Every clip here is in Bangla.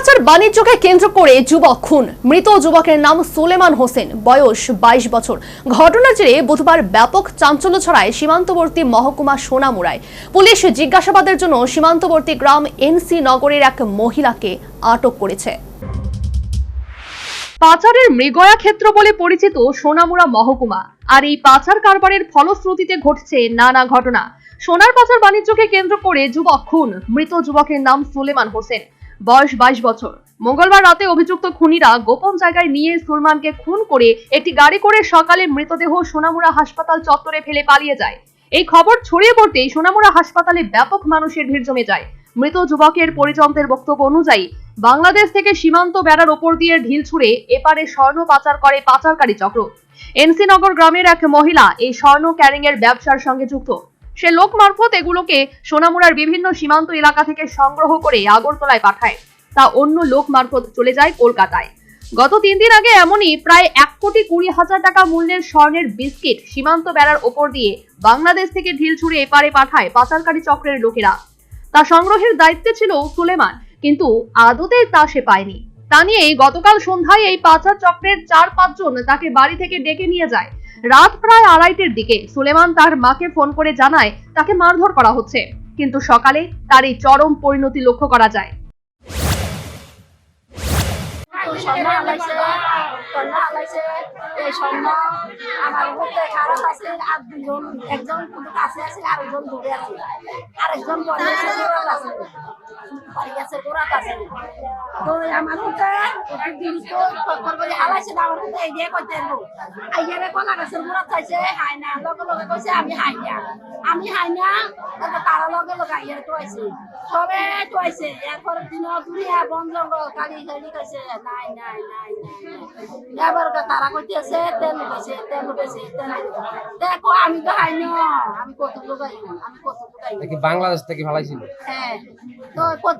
পাচার বাণিজ্যকে কেন্দ্র করে যুবক খুন। মৃত যুবকের নাম সুলেমান হোসেন, বয়স বাইশ বছর। ঘটনার জেরে বুধবার ব্যাপক চাঞ্চল্য ছড়ায় সীমান্তবর্তী মহকুমা সোনামুড়ায়। পুলিশ জিজ্ঞাসাবাদের জন্য সীমান্তবর্তী গ্রাম এনসি নগরের এক মহিলাকে আটক করেছে। পাচারের মৃগয়া ক্ষেত্র বলে পরিচিত সোনামুড়া মহকুমা। আর এই পাচার কারবারের ফলশ্রুতিতে ঘটছে নানা ঘটনা। সোনার পাচার বাণিজ্যকে কেন্দ্র করে যুবক খুন। মৃত যুবকের নাম সুলেমান হোসেন। বয়স বাইশ বছর। মঙ্গলবার রাতে অভিযুক্ত খুনিরা গোপন জায়গায় নিয়ে সুলমানকে খুন করে একটি গাড়ি করে সকালে মৃতদেহ সোনামুড়া হাসপাতাল চত্বরে ফেলে পালিয়ে যায়। এই খবর ছড়িয়ে পড়তেই সোনামুড়া হাসপাতালে ব্যাপক মানুষের ভিড় জমে যায়। মৃত যুবকের পরিজনদের বক্তব্য অনুযায়ী, বাংলাদেশ থেকে সীমান্ত বেড়ার ওপর দিয়ে ঢিল ছুঁড়ে এপারে স্বর্ণ পাচার করে পাচারকারী চক্র। এনসি নগর গ্রামের এক মহিলা এই স্বর্ণ ক্যারিং এর ব্যবসার সঙ্গে যুক্ত। সে লোক মারফত এগুলোকে সোনামুড়ার বিভিন্ন সীমান্ত এলাকা থেকে সংগ্রহ করে আগরতলায় পাঠায়। তা অন্য লোক মারফত চলে যায় কলকাতায়। গত তিন দিন আগে এমনই প্রায় এক কোটি কুড়ি হাজার টাকা মূল্যের স্বর্ণের বিস্কিট সীমান্ত বেড়ার ওপর দিয়ে বাংলাদেশ থেকে ঢিল ছুঁড়ে এপারে পাঠায় পাচারকারী চক্রের লোকেরা। তা সংগ্রহের দায়িত্বে ছিল সুলেমান, কিন্তু আদতে তা সে পায়নি। তা নিয়ে গতকাল সন্ধ্যায় এই পাচার চক্রের চার পাঁচজন তাকে বাড়ি থেকে ডেকে নিয়ে যায় রাত প্রায় আড়াইটের দিকে সুলেমান তার মাকে ফোন করে জানায় তাকে মারধর করা হচ্ছে। কিন্তু সকালে তার এই চরম পরিণতি লক্ষ্য করা যায়। আরেকজন বাড়ি গেছে গোড়াত আছে তো আমার মধ্যে একটু দিনটো করে হালাইছে আমার মধ্যে এই দিয়ে কইতে আইয়ারে কলা গাছের গোড়াত চাইছে হাই না লগে লগে কইছে আমি হাই না আমি হাই না তারপর তারা লগে লগে আইয়ারে তো আইছে সবে তো আইছে এরপর দিন দুনিয়া বন জঙ্গল কালি কালি কইছে নাই নাই নাই নাই। এবার তারা কইতেছে তেল লুকাইছে তেল লুকাইছে তেল দেখো আমি তো হাই না আমি কত লুকাই আমি কত নাকি বাংলাদেশ থেকে ভালাইছিল হ্যাঁ তো কত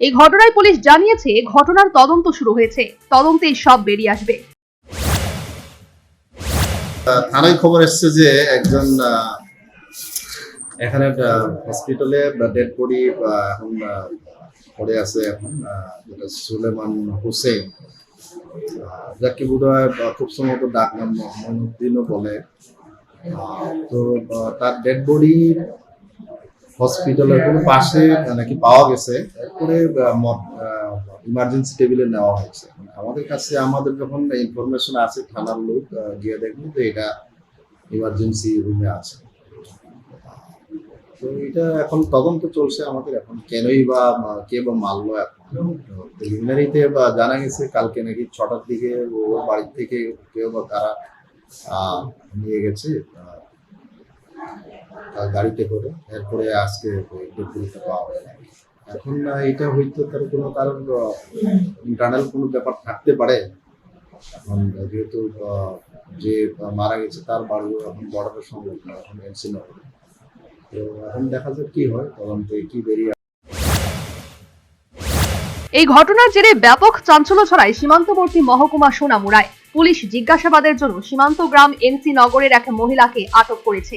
এই ঘটনায় পুলিশ জানিয়েছে ঘটনার তদন্ত শুরু হয়েছে। তদন্তেই সব বেরিয়ে আসবে। থানায় খবর এসছে যে একজন এখানে হসপিটালে ডেড বডি এখন পড়ে আছে এখন সুলেমান হোসেন। যাকে বোধ হয় খুব সম্ভবত ডাক নাম মইনুদ্দিনও বলে। তো তার ডেড বডি হসপিটালের কোনো পাশে নাকি পাওয়া গেছে এরপরে ইমার্জেন্সি টেবিলে নেওয়া হয়েছে। আমাদের কাছে, আমাদের যখন ইনফরমেশন আছে থানার লোক গিয়ে দেখব যে এটা ইমার্জেন্সি রুমে আছে। তো এটা এখন তদন্ত চলছে আমাদের, এখন কেনই বা কে বা মারলো এখন। প্রিলিমিনারিতে বা জানা গেছে, কালকে নাকি ছটার দিকে ওর বাড়ি থেকে কেউ বা তারা নিয়ে গেছে গাড়িতে করে। এরপরে আজকে ডেপুটিটা পাওয়া গেল। এখন এটা হয়তো তার কোনো কারণ ইন্টারনাল কোনো ব্যাপার থাকতে পারে। এখন যেহেতু যে মারা গেছে তার বাড়ি এখন বর্ডারের সঙ্গে, এখন এনসি নগর তো এখন দেখা যাক কি হয়, তদন্তে কি বেরিয়ে এই ঘটনার জেরে ব্যাপক চাঞ্চল্য ছড়ায় সীমান্তবর্তী মহকুমা সোনামুড়ায়। পুলিশ জিজ্ঞাসাবাদের জন্য সীমান্ত গ্রাম এনসি নগরের এক মহিলাকে আটক করেছে।